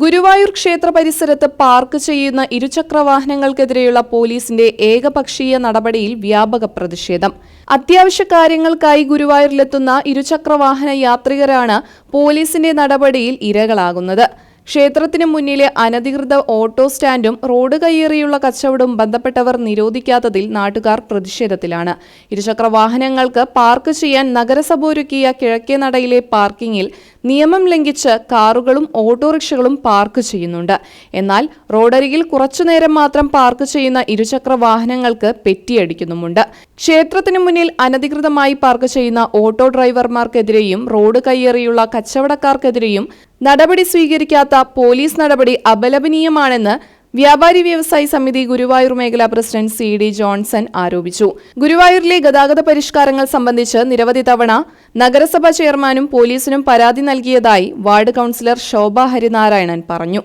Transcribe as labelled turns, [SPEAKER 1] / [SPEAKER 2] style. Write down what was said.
[SPEAKER 1] ഗുരുവായൂർ ക്ഷേത്ര പരിസരത്ത് പാർക്ക് ചെയ്യുന്ന ഇരുചക്ര വാഹനങ്ങൾക്കെതിരെയുള്ള പോലീസിന്റെ ഏകപക്ഷീയ നടപടിയിൽ വ്യാപക പ്രതിഷേധം. അത്യാവശ്യ കാര്യങ്ങൾക്കായി ഗുരുവായൂരിലെത്തുന്ന ഇരുചക്ര വാഹന യാത്രികരാണ് പോലീസിന്റെ നടപടിയിൽ ഇരകളാകുന്നത്. ക്ഷേത്രത്തിന് മുന്നിലെ അനധികൃത ഓട്ടോ സ്റ്റാൻഡും റോഡ് കയ്യേറിയുള്ള കച്ചവടവും ബന്ധപ്പെട്ടവർ നിരോധിക്കാത്തതിൽ നാട്ടുകാർ പ്രതിഷേധത്തിലാണ്. ഇരുചക്ര വാഹനങ്ങൾക്ക് പാർക്ക് ചെയ്യാൻ നഗരസഭ ഒരുക്കിയ കിഴക്കേ നടയിലെ പാർക്കിങ്ങിൽ നിയമം ലംഘിച്ച് കാറുകളും ഓട്ടോറിക്ഷകളും പാർക്ക് ചെയ്യുന്നുണ്ട്. എന്നാൽ റോഡരികിൽ കുറച്ചുനേരം മാത്രം പാർക്ക് ചെയ്യുന്ന ഇരുചക്ര വാഹനങ്ങൾക്ക് പെറ്റിയടിക്കുന്നുമുണ്ട്. ക്ഷേത്രത്തിന് മുന്നിൽ അനധികൃതമായി പാർക്ക് ചെയ്യുന്ന ഓട്ടോ ഡ്രൈവർമാർക്കെതിരെയും റോഡ് കയ്യേറിയുള്ള കച്ചവടക്കാർക്കെതിരെയും നടപടി സ്വീകരിക്കാത്ത പോലീസ് നടപടി അപലപനീയമാണെന്ന് വ്യാപാരി വ്യവസായി സമിതി ഗുരുവായൂർ മേഖലാ പ്രസിഡന്റ് സി ഡി ജോൺസൺ ആരോപിച്ചു. ഗുരുവായൂരിലെ ഗതാഗത പരിഷ്കാരങ്ങൾ സംബന്ധിച്ച് നിരവധി തവണ നഗരസഭാ ചെയർമാനും പോലീസിനും പരാതി നൽകിയതായി വാർഡ് കൌൺസിലർ ശോഭ ഹരിനാരായണൻ പറഞ്ഞു.